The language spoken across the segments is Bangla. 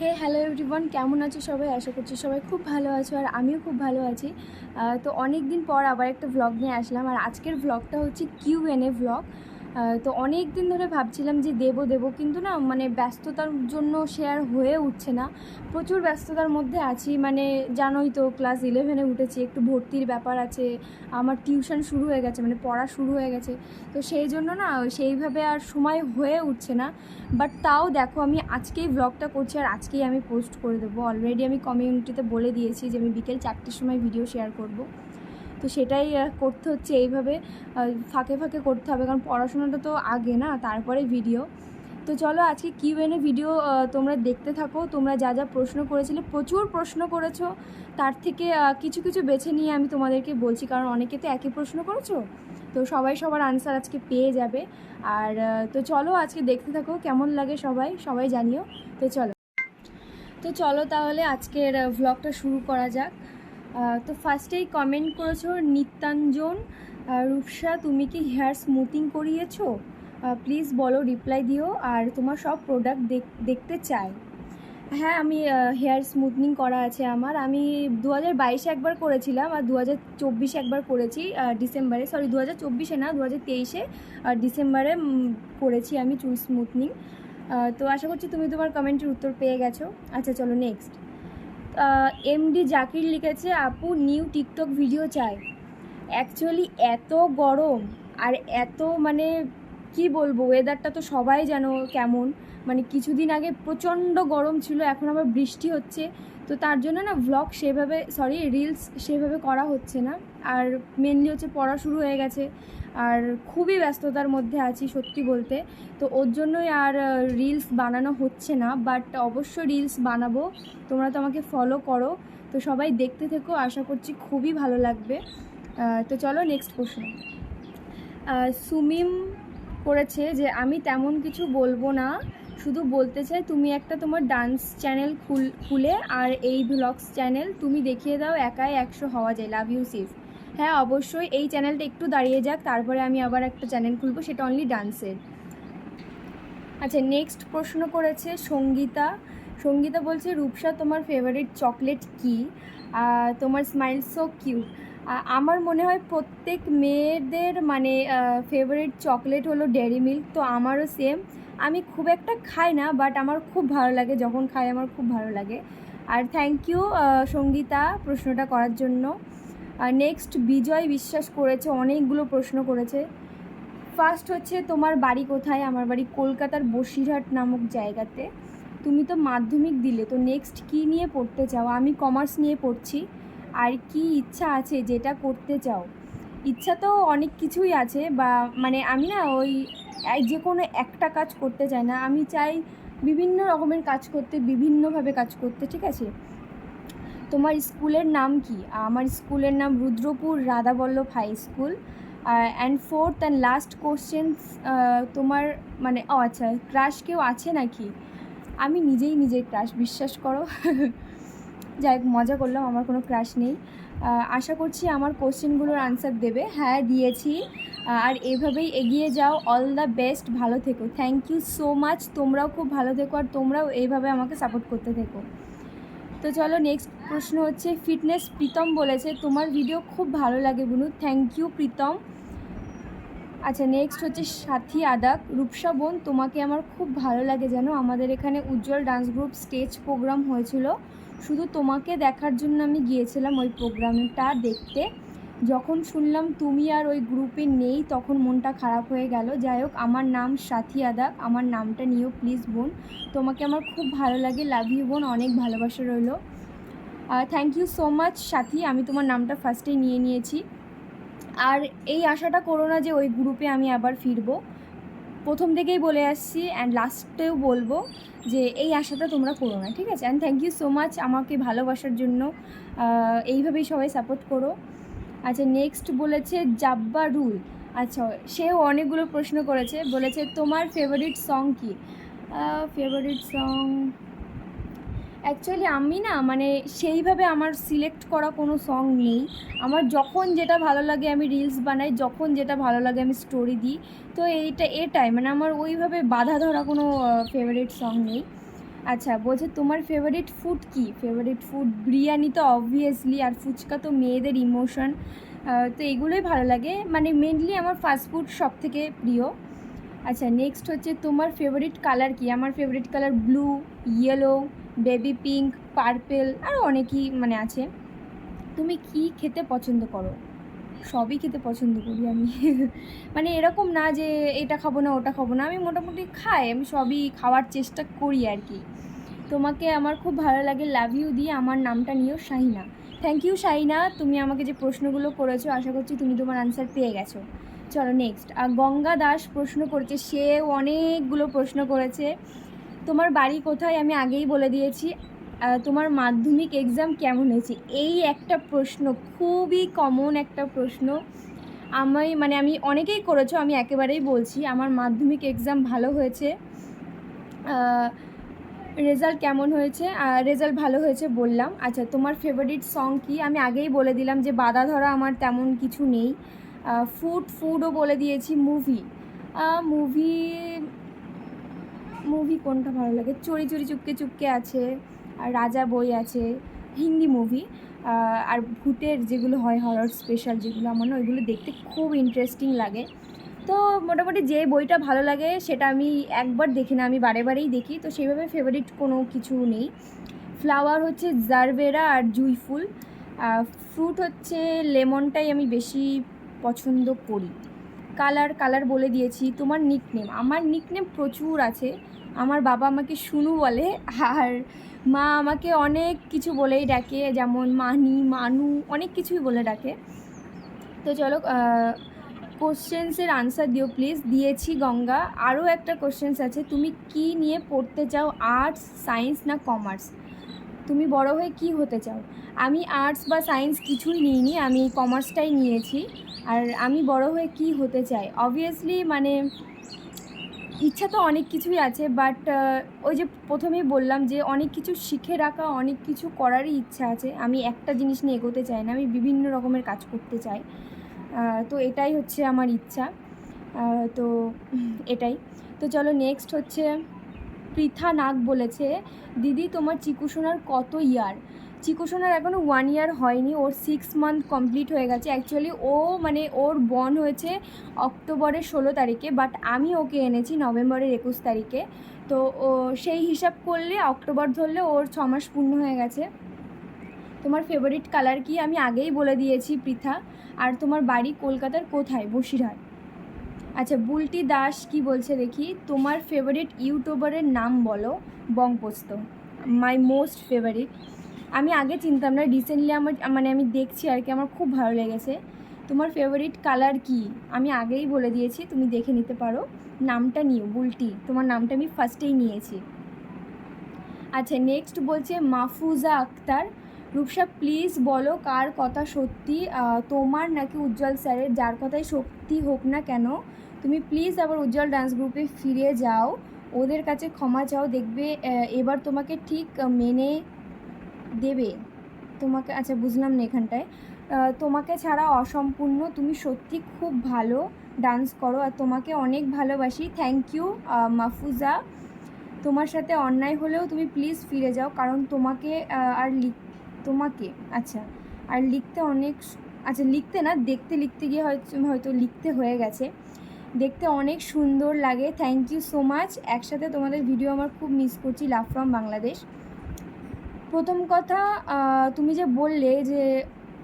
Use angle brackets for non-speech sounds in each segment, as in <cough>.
হে হ্যালো এভরিওয়ান কেমন আছো সবাই? আশা করছি সবাই খুব ভালো আছো আর আমিও খুব ভালো আছি। তো অনেক দিন পর আবার একটা ভ্লগ নিয়ে আসলাম আর আজকের ভ্লগটা হচ্ছে কিউ এন এ ভ্লগ তো অনেক দিন ধরে ভাবছিলাম যে দেব দেব। কিন্তু না মানে ব্যস্ততার জন্য শেয়ার হয়ে উঠছে না। প্রচুর ব্যস্ততার মধ্যে আছি। মানে জানোই তো ক্লাস ইলেভেনে উঠেছি। একটু ভর্তির ব্যাপার আছে। আমার টিউশন শুরু হয়ে গেছে মানে পড়া শুরু হয়ে গেছে। তো সেই জন্য না, সেইভাবে আর সময় হয়ে উঠছে না। বাট তাও দেখো, আমি আজকেই ব্লগটা করছি আর আজকেই আমি পোস্ট করে দেবো। অলরেডি আমি কমিউনিটিতে বলে দিয়েছি যে আমি বিকেল চারটের সময় ভিডিও শেয়ার করব। তো সেটাই করতে হচ্ছে এইভাবে ফাঁকে ফাঁকে করতে হবে। কারণ পড়াশোনাটা তো আগে না, তারপরে ভিডিও তো চলো আজকে কিউ এনে ভিডিও তোমরা দেখতে থাকো। তোমরা যা যা প্রশ্ন করেছিলে, প্রচুর প্রশ্ন করেছ। তার থেকে কিছু কিছু বেছে নিয়ে আমি তোমাদেরকে বলছি। কারণ অনেকে তো একই প্রশ্ন করেছ। তো সবাই সবার আনসার আজকে পেয়ে যাবে। আর তো চলো আজকে দেখতে থাকো, কেমন লাগে সবাই? সবাই জানিও। তো চলো। তো চলো তাহলে আজকের ভ্লগটা শুরু করা যাক। তো ফার্স্টেই কমেন্ট করেছ, নিত্যাঞ্জন রূপসা, তুমি কি হেয়ার স্মুথিং করিয়েছো? প্লিজ বলো রিপ্লাই দিও, আর তোমার সব প্রোডাক্ট দেখতে চাই। হ্যাঁ আমি হেয়ার স্মুথনিং করা আছে আমার। আমি দু হাজার বাইশে একবার করেছিলাম, আর দু হাজার চব্বিশে একবার করেছি ডিসেম্বরে। সরি দু হাজার চব্বিশে না দু হাজার তেইশে ডিসেম্বরে করেছি আমি চুল স্মুথনিং তো আশা করছি তুমি তোমার কমেন্টের উত্তর পেয়ে গেছো। আচ্ছা চলো নেক্সট এমডি জাকির লিখেছে আপু নিউ টিকটক ভিডিও চাই। অ্যাকচুয়ালি এত গরম আর এত মানে কি বলব? ওয়েদারটা তো সবাই জানো কেমন। মানে কিছুদিন আগে প্রচণ্ড গরম ছিল, এখন আবার বৃষ্টি হচ্ছে। তো তার জন্য না ভ্লগ সেভাবে সরি রিলস সেভাবে করা হচ্ছে না। আর মেনলি হচ্ছে পড়া শুরু হয়ে গেছে। আর খুবই ব্যস্ততার মধ্যে আছি সত্যি বলতে। তো ওর জন্যই আর রিলস বানানো হচ্ছে না বাট অবশ্য রিলস বানাবো। তোমরা তো আমাকে ফলো করো। তো সবাই দেখতে থেকো, আশা করছি খুবই ভালো লাগবে। তো চলো নেক্সট প্রশ্ন সুমিম করেছে যে আমি তেমন কিছু বলব না, শুধু বলতে চাই তুমি একটা তোমার ডান্স চ্যানেল খুল, খুলে আর এই ব্লগস চ্যানেল তুমি দেখিয়ে দাও, একাই একশো হওয়া যায় লাভ ইউ সিফ হ্যাঁ অবশ্যই এই চ্যানেলটা একটু দাঁড়িয়ে যাক, তারপরে আমি আবার একটা চ্যানেল খুলবো, সেটা অনলি ডান্সের আচ্ছা নেক্সট প্রশ্ন করেছে সঙ্গীতা। সঙ্গীতা বলছে, রূপসা, তোমার ফেভারিট চকলেট কি? তোমার স্মাইল সো কিউট আমার মনে হয় প্রত্যেক মেয়েদের মানে ফেভারিট চকলেট হলো ডেয়ারি মিল্ক তো আমারও সেম আমি খুব একটা খাই না বাট আমার খুব ভালো লাগে, যখন খাই আমার খুব ভালো লাগে। আর থ্যাংক ইউ সঙ্গীতা, প্রশ্নটা করার জন্য। নেক্সট বিজয় বিশ্বাস করেছে, অনেকগুলো প্রশ্ন করেছে। ফার্স্ট হচ্ছে, তোমার বাড়ি কোথায়? আমার বাড়ি কলকাতার বসিরহাট নামক জায়গাতে। তুমি তো মাধ্যমিক দিলে, তো নেক্সট কী নিয়ে পড়তে চাও? আমি কমার্স নিয়ে পড়ছি। আর কি ইচ্ছা আছে যেটা করতে চাও? ইচ্ছা তো অনেক কিছুই আছে, বা মানে আমি না ওই যে কোনো একটা কাজ করতে চাই না। আমি চাই বিভিন্ন রকমের কাজ করতে, বিভিন্নভাবে কাজ করতে, ঠিক আছে? তোমার স্কুলের নাম কি? আমার স্কুলের নাম Rudrapur Radhaballabh high school. And fourth and last question তোমার মানে ও আচ্ছা ক্রাশ কেউ আছে নাকি? আমি নিজেই নিজের ক্রাশ বিশ্বাস করো। <laughs> যাই মজা করলাম, আমার কোনো ক্রাশ নেই। আশা করছি আমার কোশ্চেনগুলোর আনসার দেবে। হ্যাঁ দিয়েছি। আর এভাবেই এগিয়ে যাও। অল দ্য বেস্ট ভালো থেকো। থ্যাংক ইউ সো মাচ তোমরাও খুব ভালো থেকো আর তোমরাও এইভাবে আমাকে সাপোর্ট করতে থেকো। তো চলো নেক্সট প্রশ্ন হচ্ছে ফিটনেস প্রীতম বলেছে, তোমার ভিডিও খুব ভালো লাগে বুনু। Thank you Pritam. আচ্ছা নেক্সট হচ্ছে সাথী আদাক। রূপসা বোন, তোমাকে আমার খুব ভালো লাগে জানো। আমাদের এখানে Ujjwal dance group stage programme হয়েছিল। শুধু তোমাকে দেখার জন্য আমি গিয়েছিলাম ওই প্রোগ্রামটা দেখতে। যখন শুনলাম তুমি আর ওই গ্রুপে নেই, তখন মনটা খারাপ হয়ে গেল। যাই হোক, আমার নাম সাথী আদাক আমার নামটা নিও প্লিজ বোন। তোমাকে আমার খুব ভালো লাগে। লাভ ইউ বোন। অনেক ভালোবাসা রইল। থ্যাংক ইউ সো মাচ সাথী। আমি তোমার নামটা ফার্স্টেই নিয়ে নিয়েছি। আর এই আশাটা করো না যে ওই গ্রুপে আমি আবার ফিরবো। প্রথম থেকেই বলে আসছি অ্যান্ড লাস্টেও বলব যে এই আশাটা তোমরা করো না, ঠিক আছে? And thank you so much আমাকে ভালোবাসার জন্য এইভাবেই সবাই সাপোর্ট করো। আচ্ছা নেক্সট বলেছে জাব্বা রুল। আচ্ছা সেও অনেকগুলো প্রশ্ন করেছে। বলেছে, তোমার ফেভারিট সং কী? ফেভারিট সং অ্যাকচুয়ালি আমি না মানে সেইভাবে আমার সিলেক্ট করা কোনো সং নেই। আমার যখন যেটা ভালো লাগে আমি রিলস বানাই, যখন যেটা ভালো লাগে আমি স্টোরি দিই। তো এইটা, এটাই মানে আমার ওইভাবে বাধা ধরা কোনো ফেভারিট সং নেই। আচ্ছা বলছে তোমার ফেভারিট ফুড কি? ফেভারিট ফুড বিরিয়ানি তো অবভিয়াসলি আর ফুচকা তো মেয়েদের ইমোশন তো এগুলোই ভালো লাগে। মানে মেনলি আমার ফাস্টফুড সব থেকে প্রিয়। আচ্ছা নেক্সট হচ্ছে তোমার ফেভারিট কালার কি? আমার favourite colour blue yellow baby pink, purple আরও অনেকই মানে আছে। তুমি কি খেতে পছন্দ করো? সবই খেতে পছন্দ করি আমি। <laughs> মানে এরকম না যে এটা খাব না, ওটা খাব না। আমি মোটামুটি খাই, আমি সবই খাওয়ার চেষ্টা করি আর কি। তোমাকে আমার খুব ভালো লাগে লাভ ইউ দিয়ে আমার নামটা নিয়েও শাহিনা। Thank you Shahina. তুমি আমাকে যে প্রশ্নগুলো করেছ, আশা করছি তুমি তোমার আনসার পেয়ে গেছো। চলো নেক্সট আর গঙ্গা দাস প্রশ্ন করেছে সে অনেকগুলো প্রশ্ন করেছে। তোমার বাড়ি কোথায় আমি আগেই বলে দিয়েছি তোমার মাধ্যমিক এক্সাম কেমন হয়েছে? এই একটা প্রশ্ন, খুবই কমন একটা প্রশ্ন। আমি মানে আমি অনেকেই করেছ, আমি একেবারেই বলছি, আমার মাধ্যমিক এক্সাম ভালো হয়েছে। রেজাল্ট কেমন হয়েছে? রেজাল্ট ভালো হয়েছে বললাম। আচ্ছা তোমার ফেভারিট সং কি? আমি আগেই বলে দিলাম যে বাধা ধরা আমার তেমন কিছু নেই। ফুড ফুডও বলে দিয়েছি মুভি মুভি মুভি কোনটা ভালো লাগে? চড়ি চড়ি চুপকে চুপকে আছে, আর রাজা বই আছে, হিন্দি মুভি আর ভূতের যেগুলো হয় হরর স্পেশাল যেগুলো আমার না, ওইগুলো দেখতে খুব ইন্টারেস্টিং লাগে। তো মোটামুটি যে বইটা ভালো লাগে, সেটা আমি একবার দেখি না, আমি বারে বারেই দেখি, তো সেইভাবে ফেভারিট কোনো কিছু নেই। ফ্লাওয়ার হচ্ছে জারবেরা আর জুই ফুল ফ্রুট হচ্ছে লেমনটাই আমি বেশি পছন্দ করি। কালার কালার বলে দিয়েছি, তোমার নিকনেম আমার নিকনেম প্রচুর আছে আমার বাবা আমাকে শুনু বলে, আর মা আমাকে অনেক কিছু বলেই ডাকে, যেমন মানি, মানু, অনেক কিছুই বলে ডাকে। তো চলো কোশ্চেন্সের আনসার দিও প্লিজ দিয়েছি গঙ্গা। আরও একটা কোশ্চেন্স আছে। তুমি কি নিয়ে পড়তে চাও? আর্টস সায়েন্স না কমার্স তুমি বড় হয়ে কি হতে চাও? আমি আর্টস বা সায়েন্স কিছুই নিইনি, আমি কমার্সটাই নিয়েছি। আর আমি বড় হয়ে কি হতে চাই? অবভিয়াসলি মানে ইচ্ছা তো অনেক কিছুই আছে বাট ওই যে প্রথমেই বললাম যে অনেক কিছু শিখে রাখা, অনেক কিছু করারই ইচ্ছা আছে। আমি একটা জিনিস নিয়ে এগোতে চাই না, আমি বিভিন্ন রকমের কাজ করতে চাই। তো এটাই হচ্ছে আমার ইচ্ছা। তো এটাই। তো চলো নেক্সট হচ্ছে, পৃথা নাগ বলেছে, দিদি, তোমার চিকুসোনার কত ইয়ার চিকুসোনার এখনও ওয়ান ইয়ার হয়নি, ওর সিক্স মান্থ কমপ্লিট হয়ে গেছে। অ্যাকচুয়ালি ও মানে ওর বন হয়েছে অক্টোবরের ষোলো তারিখে বাট আমি ওকে এনেছি নভেম্বরের একুশ তারিখে। তো ও সেই হিসাব করলে, অক্টোবর ধরলে ওর ছ মাস পূর্ণ হয়ে গেছে। তোমার ফেভারিট কালার কি? আমি আগেই বলে দিয়েছি, পৃথা। আর তোমার বাড়ি কলকাতার কোথায়? বসিরহাট। আচ্ছা বুলটি দাস কি বলছে দেখি? তোমার ফেভারিট ইউটিউবারের নাম বলো, বংপোস্ত। মাই মোস্ট ফেভারিট আমি আগে চিনতাম না রিসেন্টলি আমার মানে আমি দেখছি আর কি, আমার খুব ভালো লেগেছে। তোমার ফেভারিট কালার কি? আমি আগেই বলে দিয়েছি, তুমি দেখে নিতে পারো। নামটা নিও বুলটি তোমার নামটা আমি ফার্স্টেই নিয়েছি। আচ্ছা নেক্সট বলছে মাহফুজা আক্তার। রূপসা প্লিজ বলো কার কথা সত্যি? তোমার নাকি উজ্জ্বল স্যারের, যার কথাই সত্যি হোক না কেন? তুমি প্লিজ আবার উজ্জ্বল ডান্স গ্রুপে ফিরে যাও। ওদের কাছে ক্ষমা চাও, দেখবে এবার তোমাকে ঠিক মেনে দেবে? তোমাকে আচ্ছা বুঝলাম না এখানটায়। তোমাকে ছাড়া অসম্পূর্ণ, তুমি সত্যি খুব ভালো ডান্স করো আর তোমাকে অনেক ভালোবাসি। থ্যাংক ইউ মাহফুজা তোমার সাথে অন্যায় হলেও তুমি প্লিজ ফিরে যাও, কারণ তোমাকে আর লিখ, তোমাকে আচ্ছা আর লিখতে অনেক আচ্ছা লিখতে না, দেখতে, লিখতে গিয়ে হয়তো লিখতে হয়ে গেছে। দেখতে অনেক সুন্দর লাগে। থ্যাংক ইউ সো মাচ একসাথে তোমাদের ভিডিও আমার খুব মিস করছি লাভ ফ্রম বাংলাদেশ প্রথম কথা তুমি যে বললে যে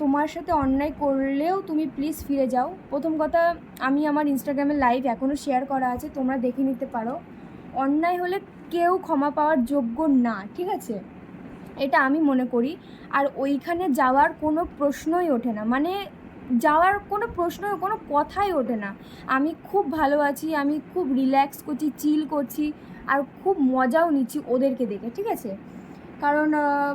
তোমার সাথে অন্যায় করলেও তুমি প্লিজ ফিরে যাও। প্রথম কথা, আমি আমার ইনস্টাগ্রামে লাইভ এখনও শেয়ার করা আছে, তোমরা দেখে নিতে পারো। অন্যায় হলে কেউ ক্ষমা পাওয়ার যোগ্য না, ঠিক আছে? এটা আমি মনে করি। আর ওইখানে যাওয়ার কোনো প্রশ্নই ওঠে না। মানে যাওয়ার কোনো প্রশ্ন কোনো কথাই ওঠে না। আমি খুব ভালো আছি, আমি খুব রিল্যাক্স করছি চিল করছি, আর খুব মজাও নিচ্ছি ওদেরকে দেখে, ঠিক আছে? কারণ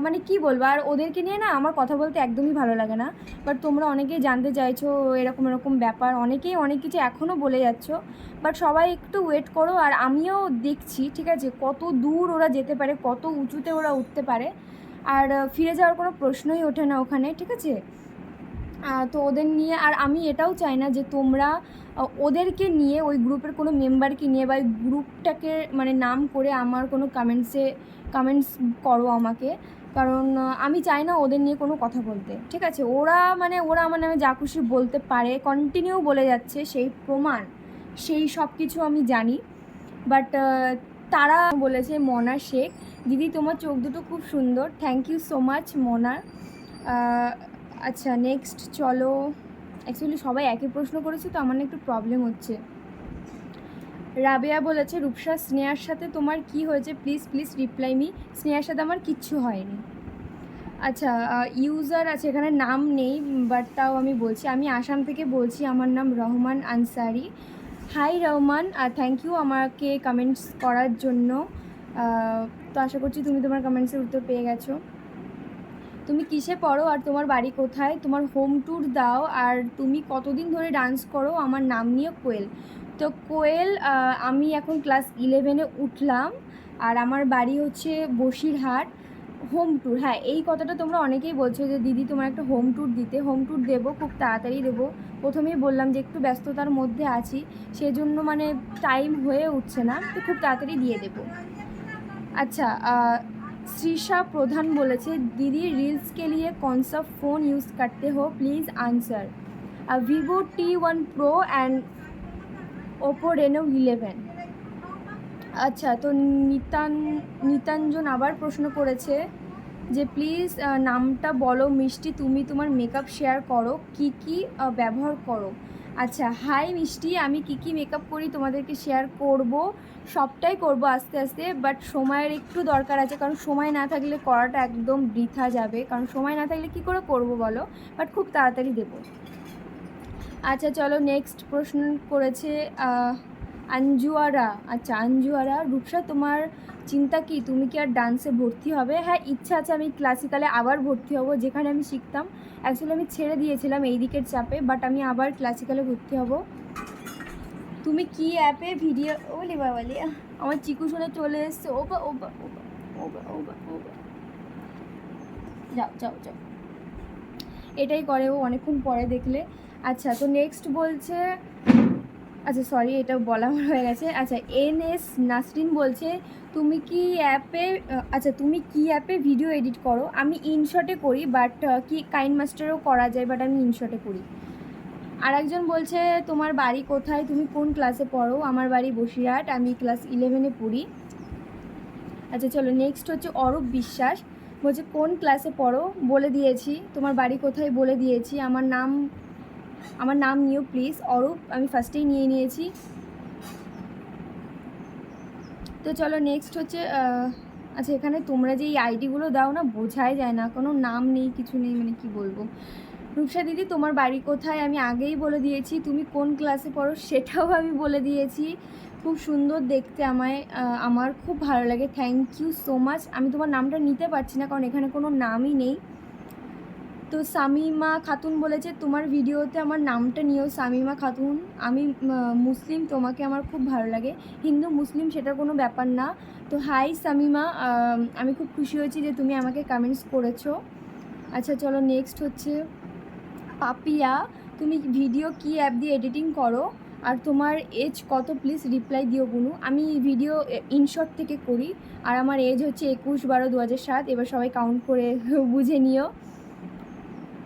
মানে কি বলব? আর ওদেরকে নিয়ে না আমার কথা বলতে একদমই ভালো লাগে না। বাট তোমরা অনেকেই জানতে চাইছো, এরকম এরকম ব্যাপার। অনেকেই অনেক কিছু এখনও বলে যাচ্ছ। বাট সবাই একটু ওয়েট করো, আর আমিও দেখছি, ঠিক আছে? কত দূর ওরা যেতে পারে, কত উঁচুতে ওরা উঠতে পারে। আর ফিরে যাওয়ার কোনো প্রশ্নই ওঠে না ওখানে, ঠিক আছে? তো ওদের নিয়ে আর আমি এটাও চাই না যে তোমরা ওদেরকে নিয়ে ওই গ্রুপের কোনো মেম্বারকে নিয়ে বা ওই গ্রুপটাকে মানে নাম করে আমার কোনো কমেন্টসে কমেন্টস করো আমাকে। কারণ আমি চাই না ওদের নিয়ে কোনো কথা বলতে। ঠিক আছে? ওরা মানে ওরা আমার নামে যা খুশি বলতে পারে কন্টিনিউ বলে যাচ্ছে সেই প্রমাণ সেই সব কিছু আমি জানি। বাট তারা বলেছে মনা শেখ দিদি তোমার চোখ দুটো খুব সুন্দর। থ্যাংক ইউ সো মাচ মনা। আহ, আচ্ছা নেক্সট চলো। অ্যাকচুয়ালি সবাই একই প্রশ্ন করেছে, তো আমার একটু প্রবলেম হচ্ছে। রাবেয়া বলেছে, রূপসা, স্নেহার সাথে তোমার কি হয়েছে? প্লিজ প্লিজ রিপ্লাই মি স্নেহার সাথে আমার কিচ্ছু হয়নি। আচ্ছা ইউজার আছে, এখানে নাম নেই বাট তাও আমি বলছি। আমি আসাম থেকে বলছি, আমার নাম Rahman Ansari. Hi Rahman. Thank you আমাকে কমেন্টস করার জন্য। তো আশা করছি তুমি তোমার কমেন্টসের উত্তর পেয়ে গেছো। তুমি কিসে পড়ো আর তোমার বাড়ি কোথায়? তোমার হোম ট্যুর দাও আর তুমি কতদিন ধরে ডান্স করো? আমার নাম নিয়ে কোয়েল। তো কোয়েল আমি এখন ক্লাস ইলেভেনে উঠলাম আর আমার বাড়ি হচ্ছে বসিরহাট। হোম ট্যুর হ্যাঁ এই কথাটা তোমরা অনেকেই বলছো যে, দিদি, তোমার একটা হোম ট্যুর দিতে। হোম ট্যুর দেবো, খুব তাড়াতাড়ি দেবো। প্রথমেই বললাম যে, একটু ব্যস্ততার মধ্যে আছি, সেজন্য মানে টাইম হয়ে উঠছে না, তো খুব তাড়াতাড়ি দিয়ে দেবো। আচ্ছা श्रीषा प्रधान बोले छे दीदी रील्स के लिए कौन सा फ़ोन यूज़ करते हो please answer Vivo T one Pro and Oppo Reno eleven আচ্ছা তো নিতান নিতাঞ্জন আবার প্রশ্ন করেছে যে প্লিজ নামটা বলো মিষ্টি তুমি তোমার মেকআপ শেয়ার করো কি কি আহ, ব্যবহার করো আচ্ছা হাই মিষ্টি, আমি কি কি মেকআপ করি তোমাদেরকে শেয়ার করব? সবটাই করব আস্তে আস্তে বাট সময়ের একটু দরকার আছে, কারণ সময় না থাকলে করাটা একদম বৃথা যাবে। কারণ সময় না থাকলে কি করে করব বলো? বাট খুব তাড়াতাড়ি দেবো। আচ্ছা চলো নেক্সট প্রশ্ন করেছে আঞ্জুয়ারা। আচ্ছা আঞ্জুয়ারা, রূপসা, তোমার চিন্তা কি? তুমি কি আর ডান্সে ভর্তি হবে? হ্যাঁ ইচ্ছা আছে আমি ক্লাসিক্যালে আবার ভর্তি হব, যেখানে আমি শিখতাম। অ্যাকচুয়ালি আমি ছেড়ে দিয়েছিলাম এই দিকের চাপে বাট আমি আবার ক্লাসিক্যালে ঘুরতে হব। তুমি কি অ্যাপে ভিডিও ওলে বাবালি, আমার চিকু শুনে চলে এসছে। ওবা ওবা ওবা ওবা যাও যাও যাও। এটাই করে ও অনেকক্ষণ পরে দেখলে। আচ্ছা তো নেক্সট বলছে আচ্ছা সরি এটা বলা হয়ে গেছে। আচ্ছা এন এস নাসরিন বলছে, তুমি কি অ্যাপে আচ্ছা তুমি কি অ্যাপে ভিডিও এডিট করো? আমি ইনশটে করি বাট কি কাইন মাস্টারও করা যায় বাট আমি ইনশটে করি। আর একজন বলছে, তোমার বাড়ি কোথায়? তুমি কোন ক্লাসে পড়ো? আমার বাড়ি বসিরহাট, আমি ক্লাস ইলেভেনে পড়ি। আচ্ছা চলো নেক্সট হচ্ছে অরূপ বিশ্বাস। বলছে, কোন ক্লাসে পড়ো? বলে দিয়েছি, তোমার বাড়ি কোথায়? বলে দিয়েছি, আমার নাম আমার নাম নিও প্লিজ অরূপ, আমি ফার্স্টেই নিয়ে নিয়েছি। তো চলো নেক্সট হচ্ছে আচ্ছা এখানে তোমরা যে এই আইডিগুলো দাও না, বোঝাই যায় না। কোনো নাম নেই, কিছু নেই মানে কি বলব? রূপসা দিদি, তোমার বাড়ি কোথায়? আমি আগেই বলে দিয়েছি। তুমি কোন ক্লাসে পড়ো, সেটাও আমি বলে দিয়েছি। খুব সুন্দর দেখতে আমায়। আমার খুব ভালো লাগে। থ্যাংক ইউ সো মাচ আমি তোমার নামটা নিতে পারছি না, কারণ এখানে কোনো নামই নেই। তো সামিমা খাতুন বলেছে, তোমার ভিডিওতে আমার নামটা নিও সামিমা খাতুন। আমি মুসলিম, তোমাকে আমার খুব ভালো লাগে। হিন্দু, মুসলিম সেটা কোনো ব্যাপার না। তো হাই সামিমা আমি খুব খুশি হয়েছি যে তুমি আমাকে কমেন্টস করেছ। আচ্ছা চলো নেক্সট হচ্ছে পাপিয়া, তুমি ভিডিও কি অ্যাপ দিয়ে এডিটিং করো? আর তোমার এজ কত? প্লিজ রিপ্লাই দিও গুনু আমি ভিডিও ইনশর্ট থেকে করি। আর আমার এজ হচ্ছে একুশ বারো দু হাজার সাত। এবার সবাই কাউন্ট করে <laughs> বুঝে নিও।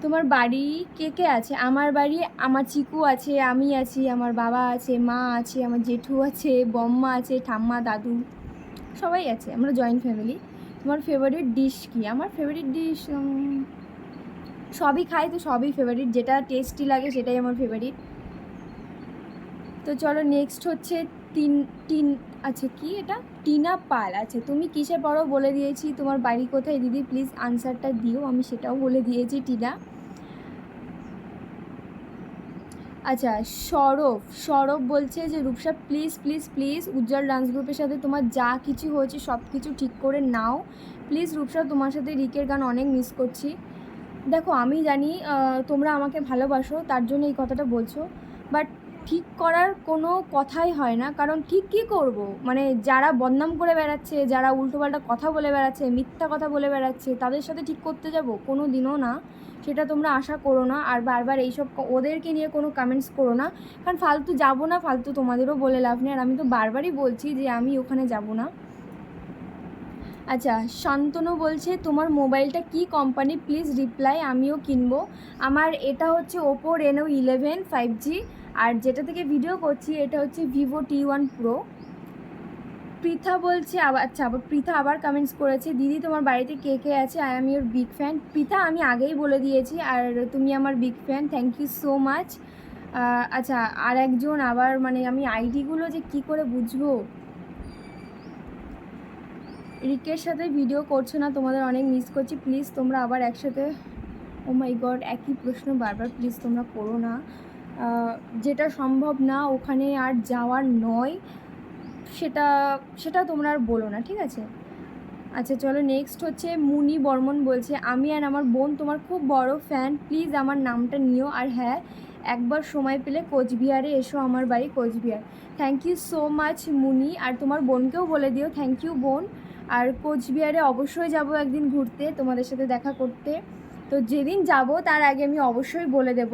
তোমার বাড়ি কে কে আছে? আমার বাড়ি আমার চিকু আছে, আমি আছি, আমার বাবা আছে, মা আছে, আমার জেঠু আছে, বম্মা আছে, ঠাম্মা, দাদু সবাই আছে, আমরা জয়েন্ট ফ্যামিলি তোমার ফেভারিট ডিশ কি? আমার ফেভারিট ডিশ সবই খাই তো সবই ফেভারিট যেটা টেস্টি লাগে সেটাই আমার ফেভারিট তো চলো নেক্সট হচ্ছে তিন তিন আচ্ছা কি এটা? টিনা পাল। আচ্ছা তুমি কিসে পড়ো বলে দিয়েছি। তোমার বাড়ি কোথায়? দিদি প্লিজ আনসারটা দিও। আমি সেটাও বলে দিয়েছি টিনা। আচ্ছা সৌরভ সৌরভ বলছে যে, Rupsa please please please Ujjwal dance গ্রুপের সাথে তোমার যা কিছু হয়েছে সব কিছু ঠিক করে নাও। প্লিজ রূপসা, তোমার সাথে রিকের গান অনেক মিস করছি। দেখো, আমি জানি তোমরা আমাকে ভালোবাসো, তার জন্য এই কথাটা বলছো। ঠিক করার কোনো কথাই হয় না। কারণ ঠিক কী করব? মানে যারা বদনাম করে বেড়াচ্ছে, যারা উল্টোপাল্টা কথা বলে বেড়াচ্ছে, মিথ্যা কথা বলে বেড়াচ্ছে, তাদের সাথে ঠিক করতে যাব কোনো দিনও না। সেটা তোমরা আশা করো না আর বারবার এইসব ওদেরকে নিয়ে কোনো কমেন্টস করো না। কারণ ফালতু যাব না, ফালতু তোমাদেরও বলে লাভ নেই। আর আমি তো বারবারই বলছি যে আমি ওখানে যাব না। আচ্ছা শান্তনু বলছে, তোমার মোবাইলটা কি কোম্পানি প্লিজ রিপ্লাই আমিও কিনবো। আমার এটা হচ্ছে Oppo Reno eleven five G আর যেটা থেকে ভিডিও করছি, এটা হচ্ছে Vivo T one Pro Pritha বলছে আবার আচ্ছা আবার পৃথা আবার কমেন্টস করেছে, দিদি, তোমার বাড়িতে কে কে আছে? I am your big fan Pritha, আমি আগেই বলে দিয়েছি, আর তুমি আমার big fan thank you so much আচ্ছা আর একজন আবার মানে আমি আইডিগুলো যে কি করে বুঝব? রিকের সাথে ভিডিও করছ না, তোমাদের অনেক মিস করছি। প্লিজ তোমরা আবার একসাথে ও মাই গড একই প্রশ্ন বারবার প্লিজ তোমরা করো না। যেটা সম্ভব না ওখানে আর যাওয়ার নয়, সেটা সেটা তোমরা আর বলো না, ঠিক আছে? আচ্ছা চলো নেক্সট হচ্ছে মুনি বর্মন বলছে, আমি আর আমার বোন তোমার খুব বড় ফ্যান প্লিজ আমার নামটা নিও। আর হ্যাঁ একবার সময় পেলে কোচবিহারে এসো আমার বাড়ি Cooch Behar. Thank you so much Muni, আর তোমার বোনকেও বলে দিও থ্যাংক ইউ বোন। আর কোচবিহারে অবশ্যই যাব একদিন ঘুরতে, তোমাদের সাথে দেখা করতে। তো যেদিন যাব, তার আগে আমি অবশ্যই বলে দেব।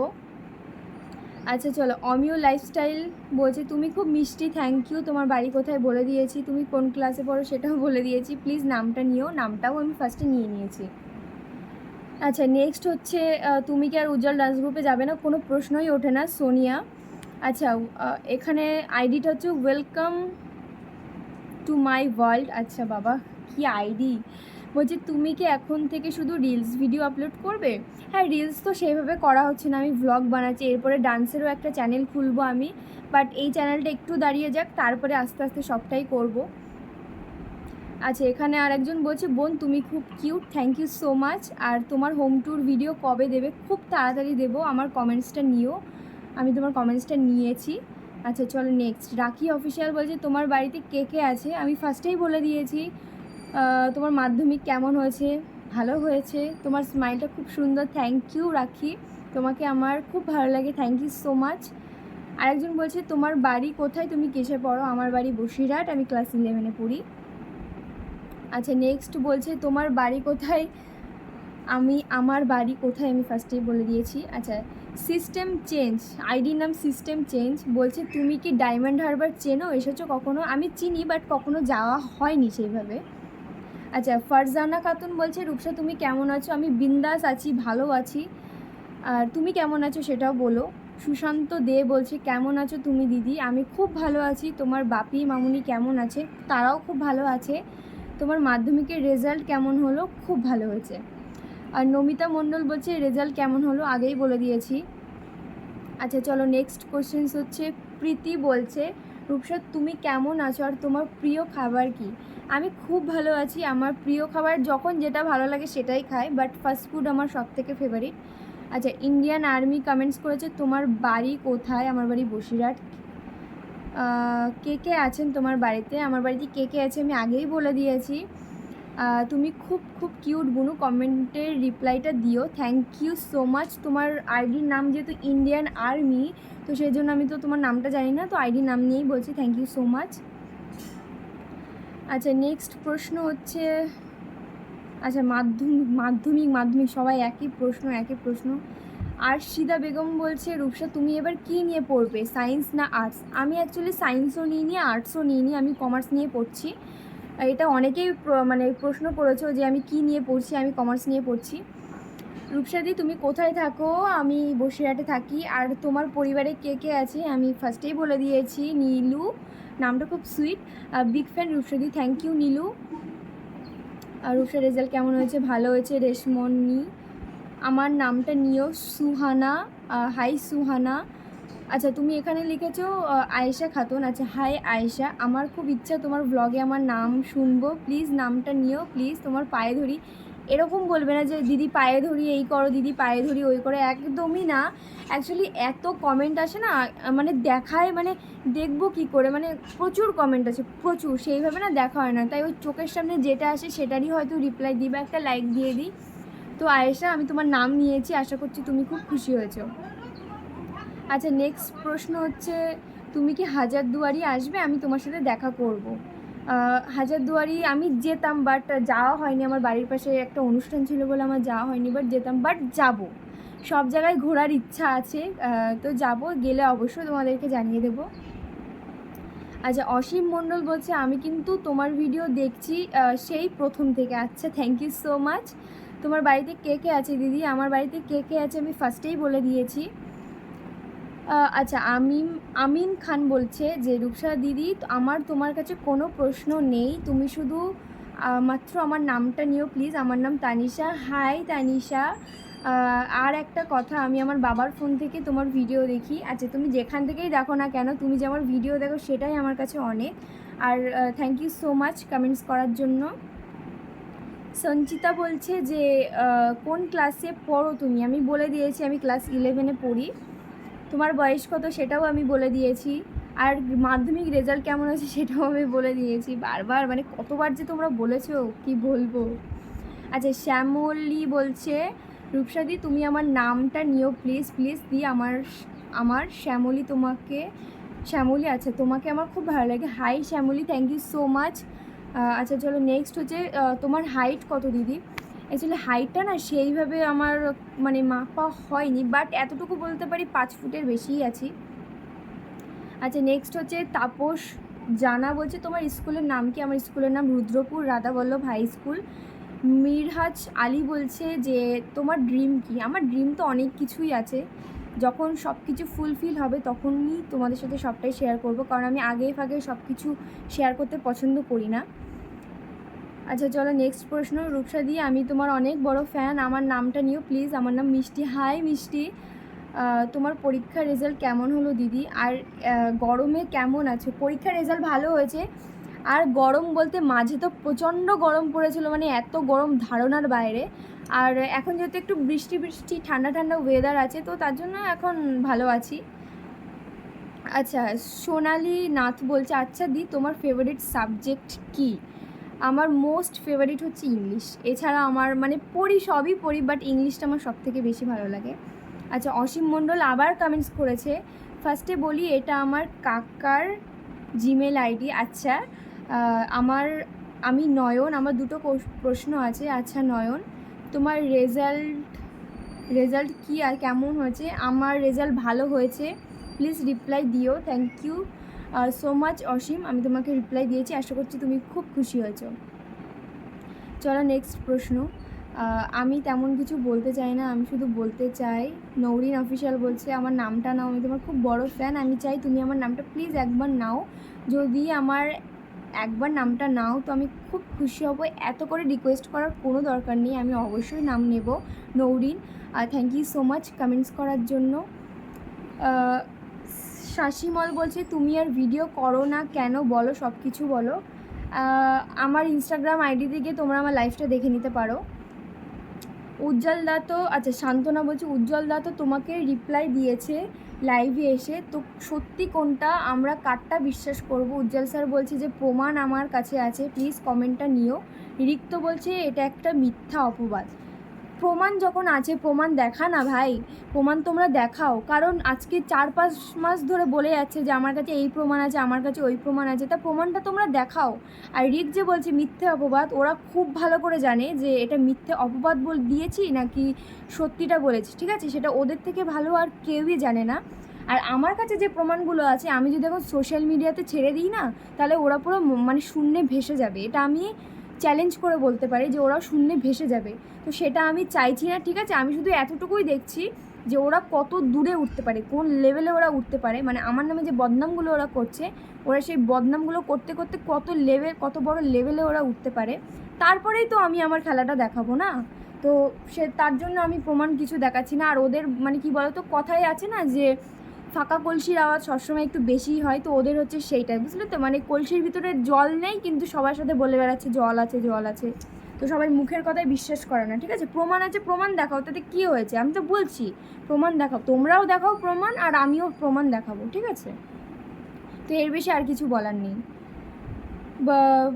আচ্ছা চলো। অমিও লাইফস্টাইল বলছে, তুমি খুব মিষ্টি থ্যাংক ইউ তোমার বাড়ি কোথায় বলে দিয়েছি, তুমি কোন ক্লাসে পড়ো সেটাও বলে দিয়েছি প্লিজ নামটা নিও, নামটাও আমি ফার্স্টে নিয়ে নিয়েছি। আচ্ছা নেক্সট হচ্ছে তুমি কি আর উজ্জ্বল ডান্স গ্রুপে যাবে না? কোনো প্রশ্নই ওঠে না, সোনিয়া। আচ্ছা এখানে আইডিটা হচ্ছে ওয়েলকাম টু মাই ওয়ার্ল্ড আচ্ছা বাবা, কি আইডি বলছি তুমি কি এখন থেকে শুধু রিলস ভিডিও আপলোড করবে? হ্যাঁ রিলস তো সেইভাবে করা হচ্ছে না। আমি ভ্লগ বানাচ্ছি, এরপরে ডান্সেরও একটা চ্যানেল খুলবো আমি। বাট এই চ্যানেলটা একটু দাঁড়িয়ে যাক, তারপরে আস্তে আস্তে সবটাই করব। আচ্ছা এখানে আর একজন বলছে, বোন, তুমি খুব cute thank you so much আর তোমার হোম ট্যুর ভিডিও কবে দেবে? খুব তাড়াতাড়ি দেবো, আমার কমেন্টসটা নিও। আমি তোমার কমেন্টসটা নিয়েছি। আচ্ছা চলো নেক্সট রাখি অফিসিয়াল বলছে, তোমার বাড়িতে কে কে আছে? আমি ফার্স্টেই বলে দিয়েছি। তোমার মাধ্যমিক কেমন হয়েছে? ভালো হয়েছে? তোমার স্মাইলটা খুব সুন্দর। থ্যাংক ইউ রাখি। তোমাকে আমার খুব ভালো লাগে। থ্যাংক ইউ সো মাচ আরেকজন বলছে, তোমার বাড়ি কোথায়? তুমি কিসে পড়ো? আমার বাড়ি বসিরহাট। আমি ক্লাস ইলেভেনে পড়ি। আচ্ছা নেক্সট বলছে, তোমার বাড়ি কোথায়? আমি, আমার বাড়ি কোথায়? আমি ফার্স্টেই বলে দিয়েছি। আচ্ছা সিস্টেম চেঞ্জ আইডির নাম সিস্টেম চেঞ্জ বলছে, তুমি কি ডায়মন্ড হারবার চেনো? এসেছ কখনো? আমি চিনি বাট কখনো যাওয়া হয়নি সেইভাবে। আচ্ছা ফারজানা খাতুন বলছে, রূপসা তুমি কেমন আছো? আমি বিন্দাস আছি, ভালো আছি। আর তুমি কেমন আছো সেটাও বলো। সুশান্ত দে বলছে, কেমন আছো তুমি দিদি? আমি খুব ভালো আছি। তোমার বাপি, মামুনি কেমন আছে? তারাও খুব ভালো আছে। তোমার মাধ্যমিকের রেজাল্ট কেমন হলো? খুব ভালো হয়েছে। আর নমিতা মণ্ডল বলছে, রেজাল্ট কেমন হলো? আগেই বলে দিয়েছি। আচ্ছা চলো নেক্সট কোশ্চেন্স হচ্ছে, প্রীতি বলছে রূপসাদ তুমি কেমন আছো আর তোমার প্রিয় খাবার কি? আমি খুব ভালো আছি। আমার প্রিয় খাবার যখন যেটা ভালো লাগে সেটাই খাই বাট ফাস্ট ফুড আমার সব থেকে ফেভারিট আচ্ছা ইন্ডিয়ান আর্মি কমেন্টস করেছে, তোমার বাড়ি কোথায়? আমার বাড়ি বসিরহাট। কে কে আছেন তোমার বাড়িতে? আমার বাড়িতে কে কে আছে আমি আগেই বলে দিয়েছি। তুমি খুব খুব কিউট বুনু, কমেন্টের রিপ্লাইটা দিও। থ্যাংক ইউ সো মাচ তোমার আইডির নাম যেহেতু ইন্ডিয়ান আর্মি তো সেই জন্য আমি তো তোমার নামটা জানি না, তো আইডি নাম নিয়েই বলছি থ্যাংক ইউ সো মাচ আচ্ছা নেক্সট প্রশ্ন হচ্ছে আচ্ছা মাধ্যমিক মাধ্যমিক মাধ্যমিক, সবাই একই প্রশ্ন একই প্রশ্ন। আর সিদা বেগম বলছে, রূপসা, তুমি এবার কি নিয়ে পড়বে সায়েন্স না আর্টস আমি অ্যাকচুয়ালি সায়েন্সও নিইনি আর্টসও নিইনি, আমি কমার্স নিয়ে পড়ছি। এটা অনেকেই মানে প্রশ্ন করেছ যে আমি কি নিয়ে পড়ছি, আমি কমার্স নিয়ে পড়ছি। রূপসাদি, তুমি কোথায় থাকো? আমি বসিরহাটে থাকি। আর তোমার পরিবারে কে কে আছে? আমি ফার্স্টেই বলে দিয়েছি, নীলু। নামটা খুব sweet big fan রূপসাদি। Thank you Nilu. আর রূপসার রেজাল্ট কেমন হয়েছে? ভালো হয়েছে রেশমনি আমার নামটা নিও, সুহানা। হাই সুহানা। আচ্ছা তুমি এখানে লিখেছো আয়েশা খাতুন। আচ্ছা হাই আয়েশা, আমার খুব ইচ্ছা তোমার ব্লগে আমার নাম শুনব। প্লিজ নামটা নিও প্লিজ তোমার পায়ে ধরি। এরকম বলবে না যে, দিদি পায়ে ধরি, এই করো, দিদি পায়ে ধরি, ওই করো। একদমই না। অ্যাকচুয়ালি এত কমেন্ট আসে না মানে দেখায় মানে দেখব কি করে? মানে প্রচুর কমেন্ট আছে প্রচুর। সেইভাবে না দেখা হয় না। তাই ওই চোখের সামনে যেটা আসে সেটারই হয়তো রিপ্লাই দিই বা একটা লাইক দিয়ে দিই। তো আয়েশা, আমি তোমার নাম নিয়েছি, আশা করছি তুমি খুব খুশি হয়েছো। আচ্ছা নেক্সট প্রশ্ন হচ্ছে তুমি কি হাজারদুয়ারি আসবে? আমি তোমার সাথে দেখা করব। আহ, হাজারদুয়ারি আমি যেতাম বাট যাওয়া হয়নি। আমার বাড়ির পাশে একটা অনুষ্ঠান ছিল বলে আমার যাওয়া হয়নি বাট যেতাম বাট যাব। সব জায়গায় ঘোরার ইচ্ছা আছে তো যাব গেলে অবশ্যই তোমাদেরকে জানিয়ে দেবো। আচ্ছা অসীম মণ্ডল বলছে আমি কিন্তু তোমার ভিডিও দেখছি সেই প্রথম থেকে। আচ্ছা থ্যাংক ইউ সো মাচ তোমার বাড়িতে কে কে আছে দিদি? আমার বাড়িতে কে কে আছে আমি ফার্স্টেই বলে দিয়েছি। আচ্ছা আমিন আমিন খান বলছে যে, রূপসা দিদি আমার তোমার কাছে কোনো প্রশ্ন নেই। তুমি শুধু মাত্র আমার নামটা নিও, প্লিজ। আমার নাম তানিশা। হাই, তানিশা। আর একটা কথা, আমি আমার বাবার ফোন থেকে তোমার ভিডিও দেখি। আচ্ছা তুমি যেখান থেকেই দেখো না কেন, তুমি যে আমার ভিডিও দেখো, সেটাই আমার কাছে অনেক। আর thank you so much comments করার জন্য। সঞ্চিতা বলছে যে কোন ক্লাসে পড়ো তুমি? আমি বলে দিয়েছি, আমি ক্লাস ইলেভেনে পড়ি। তোমার বয়স কত সেটাও আমি বলে দিয়েছি। আর মাধ্যমিক রেজাল্ট কেমন আছে সেটাও আমি বলে দিয়েছি। বারবার মানে কতবার যে তোমরা বলেছ, কি বলব? আচ্ছা শ্যামলী বলছে, রূপসাদি, তুমি আমার নামটা নিও প্লিজ প্লিজ দি আমার আমার শ্যামলী তোমাকে, শ্যামলী আচ্ছা তোমাকে আমার খুব ভালো লাগে। Hi Shyamali thank you so much আচ্ছা চলো নেক্সট হচ্ছে তোমার হাইট কত দিদি? অ্যাকচুয়ালি হাইটটা না সেইভাবে আমার মানে মাপা হয়নি বাট এতটুকু বলতে পারি পাঁচ ফুটের বেশিই আছি। আচ্ছা নেক্সট হচ্ছে তাপস জানা বলছে, তোমার স্কুলের নাম কি? আমার স্কুলের নাম রুদ্রপুর রাধাবল্লভ হাই স্কুল। মিরহাজ আলী বলছে যে, তোমার ড্রিম কি? আমার ড্রিম তো অনেক কিছুই আছে। যখন সব কিছু ফুলফিল হবে তখনই তোমাদের সাথে সবটাই শেয়ার করব, কারণ আমি আগে ফাগে সব কিছু শেয়ার করতে পছন্দ করি না। আচ্ছা চলো নেক্সট প্রশ্ন। রূপসা দিয়ে আমি তোমার অনেক বড় ফ্যান আমার নামটা নিও প্লিজ আমার নাম মিষ্টি। হাই মিষ্টি। তোমার পরীক্ষার রেজাল্ট কেমন হলো দিদি? আর গরমে কেমন আছে? পরীক্ষার রেজাল্ট ভালো হয়েছে। আর গরম বলতে মাঝে তো প্রচণ্ড গরম পড়েছিল মানে এত গরম ধারণার বাইরে। আর এখন যেহেতু একটু বৃষ্টি বৃষ্টি, ঠান্ডা ঠান্ডা ওয়েদার আছে, তো তার জন্য এখন ভালো আছি। আচ্ছা সোনালি নাথ বলছে আচ্ছা দি, তোমার ফেভারিট সাবজেক্ট কি? আমার মোস্ট ফেভারিট হচ্ছে ইংলিশ। এছাড়া আমার মানে পড়ি সবই পড়ি বাট ইংলিশটা আমার সব থেকে বেশি ভালো লাগে। আচ্ছা অসীম মণ্ডল আবার কমেন্টস করেছে ফার্স্টে বলি এটা আমার কাকার জিমেল আইডি আচ্ছা আমার, আমি নয়ন, আমার দুটো প্রশ্ন আছে। আচ্ছা নয়ন, তোমার রেজাল্ট রেজাল্ট কী আর কেমন হয়েছে? আমার রেজাল্ট ভালো হয়েছে। প্লিজ রিপ্লাই দিও। Thank you so much Asim, আমি তোমাকে রিপ্লাই দিয়েছি, আশা করছি তুমি খুব খুশি হয়েছো। চলো নেক্সট প্রশ্ন। আমি তেমন কিছু বলতে চাই না, আমি শুধু বলতে চাই, নৌরিন অফিসিয়াল বলছে, আমার নামটা নাও, আমি তোমার খুব বড় ফ্যান আমি চাই তুমি আমার নামটা প্লিজ একবার নাও। যদি আমার একবার নামটা নাও, তো আমি খুব খুশি হব। এত করে রিকোয়েস্ট করার কোনো দরকার নেই, আমি অবশ্যই নাম নেব Nourin. Thank you so much comments করার জন্য। আহ, শাসিমল বলছে তুমি আর ভিডিও করো না কেন? বলো সব কিছু বলো আমার ইনস্টাগ্রাম আইডিতে গিয়ে তোমরা আমার লাইফটা দেখে নিতে পারো। উজ্জ্বল দা তো আচ্ছা শান্তনা বলছে উজ্জ্বল দা তো তোমাকে রিপ্লাই দিয়েছে লাইভে এসে। তো সত্যি কোনটা? আমরা কারটা বিশ্বাস করব? উজ্জ্বল স্যার বলছে যে প্রমাণ আমার কাছে আছে প্লিজ কমেন্টটা নিও। রিক্ত বলছে এটা একটা মিথ্যা অপবাদ। প্রমাণ যখন আছে, প্রমাণ দেখা না ভাই। প্রমাণ তোমরা দেখাও। কারণ আজকে চার, পাঁচ মাস ধরে বলে যাচ্ছে যে, আমার কাছে এই প্রমাণ আছে, আমার কাছে ওই প্রমাণ আছে। তা প্রমাণটা তোমরা দেখাও। আর রিক যে বলছে মিথ্যে অপবাদ, ওরা খুব ভালো করে জানে যে, এটা মিথ্যে অপবাদ বল, দিয়েছি নাকি সত্যিটা বলেছি, ঠিক আছে? সেটা ওদের থেকে ভালো আর কেউই জানে না। আর আমার কাছে যে প্রমাণগুলো আছে, আমি যদি এখন সোশ্যাল মিডিয়াতে ছেড়ে দিই না, তাহলে ওরা পুরো মানে শূন্যে ভেসে যাবে। এটা আমি চ্যালেঞ্জ করে বলতে পারি যে ওরা শূন্যে ভেসে যাবে। তো সেটা আমি চাইছি না, ঠিক আছে? আমি শুধু এতটুকুই দেখছি যে ওরা কত দূরে উঠতে পারে, কোন লেভেলে ওরা উঠতে পারে। মানে আমার নামে যে বদনামগুলো ওরা করছে, ওরা সেই বদনামগুলো করতে করতে কত লেভেল কত বড় লেভেলে ওরা উঠতে পারে। তারপরেই তো আমি আমার খেলাটা দেখাবো, না? তো সে, তার জন্য আমি প্রমাণ কিছু দেখাচ্ছি না। আর ওদের মানে কি বলতো কথাই আছে না যে ফাঁকা কলসির আওয়াজ সবসময় একটু বেশিই হয়, তো ওদের হচ্ছে সেইটাই বুঝলে তো? মানে কলসির ভিতরে জল নেই, কিন্তু সবার সাথে বলে বেড়াচ্ছে, জল আছে জল আছে। তো সবাই মুখের কথায় বিশ্বাস করে না, ঠিক আছে? প্রমাণ আছে, প্রমাণ দেখাও, তাতে কী হয়েছে? আমি তো বলছি, প্রমাণ দেখাও, তোমরাও দেখাও প্রমাণ আর আমিও প্রমাণ দেখাবো, ঠিক আছে? তো এর বেশি আর কিছু বলার নেই। বা,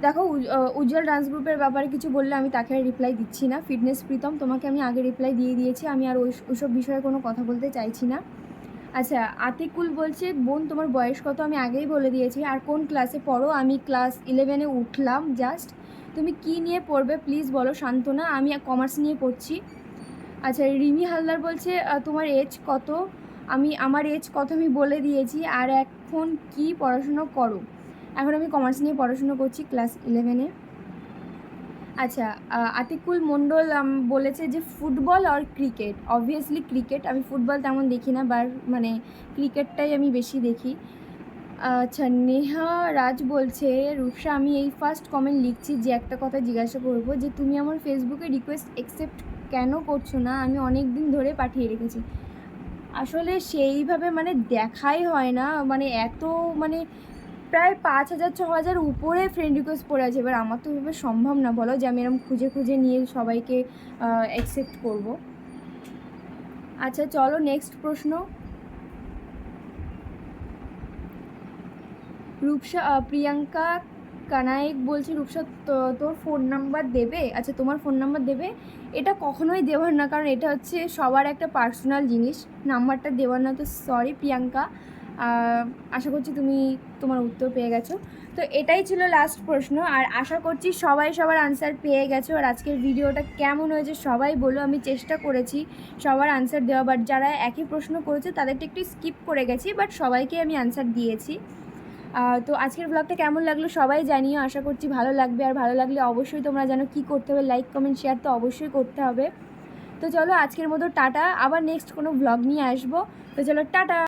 দেখো, উজ- উজ্জ্বল ডান্স গ্রুপের ব্যাপারে কিছু বললে আমি তাকে রিপ্লাই দিচ্ছি না। ফিটনেস প্রীতম, তোমাকে আমি আগে রিপ্লাই দিয়ে দিয়েছি, আমি আর ওই ওইসব বিষয়ে কোনো কথা বলতে চাইছি না। আচ্ছা আতিকুল বলছে, বোন, তোমার বয়স কত? আমি আগেই বলে দিয়েছি। আর কোন ক্লাসে পড়ো? আমি ক্লাস ইলেভেনে উঠলাম জাস্ট তুমি কি নিয়ে পড়বে? প্লিজ বলো, শান্তনা। আমি কমার্স নিয়ে পড়ছি। আচ্ছা রিমি হালদার বলছে তোমার এজ কত? আমি, আমার এজ কত আমি বলে দিয়েছি। আর এখন কি পড়াশুনো করো? এখন আমি কমার্স নিয়ে পড়াশুনো করছি ক্লাস ইলেভেনে আচ্ছা আতিকুল মণ্ডল বলেছে যে ফুটবল আর ক্রিকেট। অবভিয়াসলি ক্রিকেট, আমি ফুটবল তেমন দেখি না, বার মানে ক্রিকেটটাই আমি বেশি দেখি। আচ্ছা নেহা রাজ বলছে, রূপসা, আমি এই ফার্স্ট কমেন্ট লিখছি যে একটা কথা জিজ্ঞাসা করব যে তুমি আমার ফেসবুকে রিকোয়েস্ট অ্যাকসেপ্ট কেন করছ না? আমি অনেক দিন ধরে পাঠিয়ে রেখেছি। আসলে সেইভাবে মানে দেখাই হয় না মানে এত মানে প্রায় পাঁচ হাজার, ছ হাজার উপরে ফ্রেন্ড রিকোয়েস্ট পড়ে আছে। এবার আমার তো এভাবে সম্ভব না, বলো যে আমি এরকম খুঁজে খুঁজে নিয়ে সবাইকে অ্যাকসেপ্ট করব। আচ্ছা চলো নেক্সট প্রশ্ন। রূপসা প্রিয়াঙ্কা কানায়েক বলছে, রূপসা তোর ফোন নাম্বার দেবে? আচ্ছা তোমার ফোন নাম্বার দেবে? এটা কখনোই দেওয়ার না, কারণ এটা হচ্ছে সবার একটা পার্সোনাল জিনিস। নাম্বারটা দেওয়ার না, তো সরি প্রিয়াঙ্কা। আশা করছি তুমি তোমার উত্তর পেয়ে গেছো। তো এটাই ছিল লাস্ট প্রশ্ন, আর আশা করছি সবাই সবার আনসার পেয়ে গেছো। আর আজকের ভিডিওটা কেমন হয়েছে সবাই বলো, আমি চেষ্টা করেছি সবার আনসার দেওয়া বাট যারা একই প্রশ্ন করেছে তাদেরটা একটু স্কিপ করে গেছি বাট সবাইকে আমি আনসার দিয়েছি। তো আজকের ব্লগটা কেমন লাগল সবাই জানিও, আশা করছি ভালো লাগবে। আর ভালো লাগলে অবশ্যই তোমরা জানো কী করতে হবে লাইক কমেন্ট শেয়ার তো অবশ্যই করতে হবে। তো চলো আজকের মতো, টাটা। আবার নেক্সট কোনো ব্লগ নিয়ে আসব। তো চলো, টাটা।